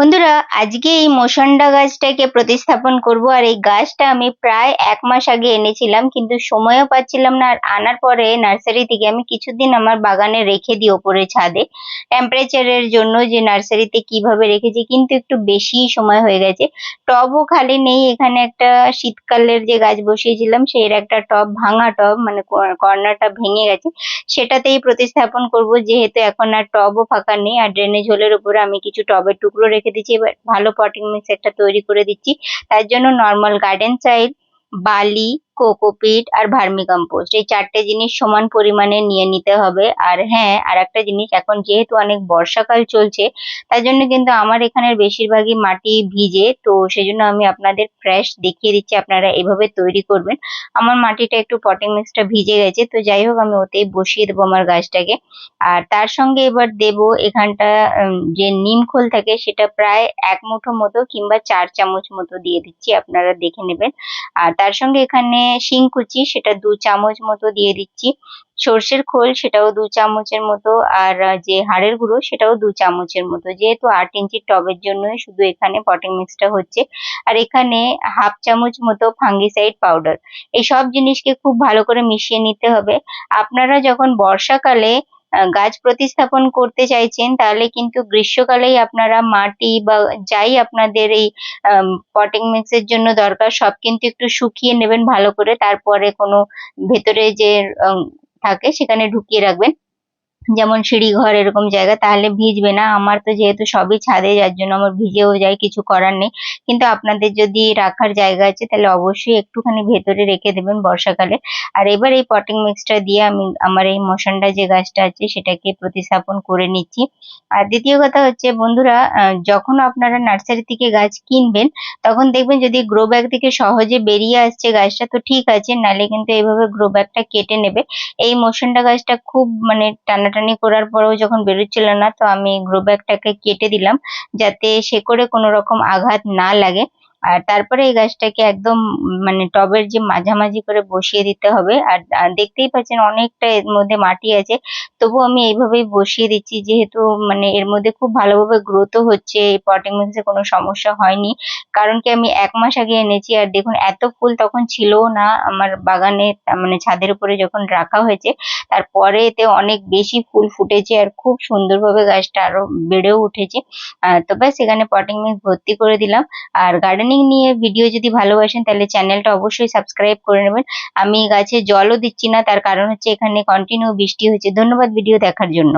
বন্ধুরা, আজকে এই মোসন্ডা গাছটাকে প্রতিস্থাপন করব। আর এই গাছটা আমি প্রায় এক মাস আগে এনেছিলাম, কিন্তু সময়ও পাচ্ছিলাম না। আর আনার পরে নার্সারি থেকে আমি কিছুদিন আমার বাগানে রেখে দিই ওপরে ছাদে। টেম্পারেচারের জন্য যে নার্সারিতে কীভাবে রেখেছি, কিন্তু একটু বেশি সময় হয়ে গেছে। টবও খালি নেই, এখানে একটা শীতকালের যে গাছ বসিয়েছিলাম সেই একটা টব, ভাঙা টব মানে কর্নারটা ভেঙে গেছে। সেটাতেই প্রতিস্থাপন করব, যেহেতু এখন আর টবও ফাঁকা নেই, আর ড্রেনেজ হোলের উপরে আমি কিছু টবের টুকরো রেখে দিচ্ছি, এবার ভালো পটিং মিক্স একটা তৈরি করে দিচ্ছি। তার জন্য নর্মাল গার্ডেন সাইড বালি কোকোপিট আর ভার্মি কম্পোস্ট এই চারটে জিনিস সমান পরিমাণে নিয়ে নিতে হবে। আর হ্যাঁ আর একটা জিনিস, এখন যেহেতু অনেক বর্ষাকাল চলছে, তার জন্য কিন্তু আমার এখানের বেশিরভাগই মাটি ভিজে, তো সেজন্য আমি আপনাদের ফ্রেশ দেখিয়ে দিচ্ছি, আপনারা এভাবে তৈরি করবেন। আমার মাটিটা একটু পটিং মিক্সটা ভিজে গেছে, তো যাই হোক, আমি ওতেই বসিয়ে দেবো আমার গাছটাকে। আর তার সঙ্গে এবার দেব এখানটা যে নিম খোল থাকে, সেটা প্রায় এক মুঠো মতো কিংবা চার চামচ মতো দিয়ে দিচ্ছি, আপনারা দেখে নেবেন। আর তার সঙ্গে এখানে শিংকুচি সেটা দু চামচ মতো দিয়ে দিচ্ছি। সর্ষের খোল, সেটাও দু চামচের মতো। আর যে হাড়ের গুঁড়ো, সেটাও দু চামচের মতো। যেহেতু আট ইঞ্চির টবের জন্য শুধু এখানে পটিং মিক্সটা হচ্ছে। আর এখানে হাফ চামচ মতো ফাঙ্গিসাইড পাউডার এই সব জিনিসকে খুব ভালো করে মিশিয়ে নিতে হবে। আপনারা যখন বর্ষাকালে গাছ প্রতিস্থাপন করতে চাইছেন, তাহলে কিন্তু গ্রীষ্মকালেই আপনারা মাটি বা যাই আপনাদের এই পটিং মিক্সের জন্য দরকার, সব কিন্তু একটু শুকিয়ে নেবেন ভালো করে, তারপরে কোনো ভেতরে যে থাকে সেখানে ঢুকিয়ে রাখবেন। যেমন সিঁড়ি ঘর এরকম জায়গা, তাহলে ভিজবে না। আমার তো যেহেতু সবই ছাদে, যার জন্য আমার ভিজেও যায়, কিছু করার নেই। কিন্তু আপনাদের যদি রাখার জায়গা আছে, তাহলে অবশ্যই একটুখানি ভেতরে রেখে দেবেন বর্ষাকালে। আর এবার এই পটিং মিক্সটা দিয়ে আমি, আমার এই মশানটা যে গাছটা আছে, সেটাকে প্রতিস্থাপন করে নিচ্ছি। আর দ্বিতীয় কথা হচ্ছে, বন্ধুরা যখন আপনারা নার্সারি থেকে গাছ কিনবেন, তখন দেখবেন যদি গ্রো ব্যাগ থেকে সহজে বেরিয়ে আসছে গাছটা, তো ঠিক আছে, নালে কিন্তু এইভাবে গ্রো ব্যাগটা কেটে নেবে। এই মোশনটা গাছটা খুব মানে টানাটানি করার পরেও যখন বেরোচ্ছিল না, তো আমি গ্রো ব্যাগটাকে কেটে দিলাম যাতে শেকড়ে কোনো রকম আঘাত না লাগে। আর তারপরে এই গাছটাকে একদম মানে টবের যে মাঝামাঝি করে বসিয়ে দিতে হবে। আর দেখতেই পাচ্ছেন অনেকটা এর মধ্যে মাটি আছে। তবু আমি এইভাবেই বসিয়ে দিচ্ছি যেহেতু মানে এর মধ্যে খুব ভালোভাবে গ্রোথও হচ্ছে, এই পটিং মিক্সে কোনো সমস্যা হয়নি। কারণ কি আমি এক মাস আগে এনেছি আর দেখুন এত ফুল তখন ছিল না আমার বাগানে মানে ছাদের উপরে যখন রাখা হয়েছে, তারপরে এতে অনেক বেশি ফুল ফুটেছে আর খুব সুন্দরভাবে গাছটা আরও বেড়েও উঠেছে। তো ব্যাস এখানে পটিং মিক্স ভর্তি করে দিলাম। আর গার্ডেন গার্ডেনিং নিয়ে ভিডিও যদি ভালোবাসেন, তাহলে চ্যানেলটা অবশ্যই সাবস্ক্রাইব করে নেবেন। আমি গাছে জলও দিচ্ছি না, তার কারণ হচ্ছে এখানে কন্টিনিউ বৃষ্টি হচ্ছে ধন্যবাদ ভিডিও দেখার জন্য।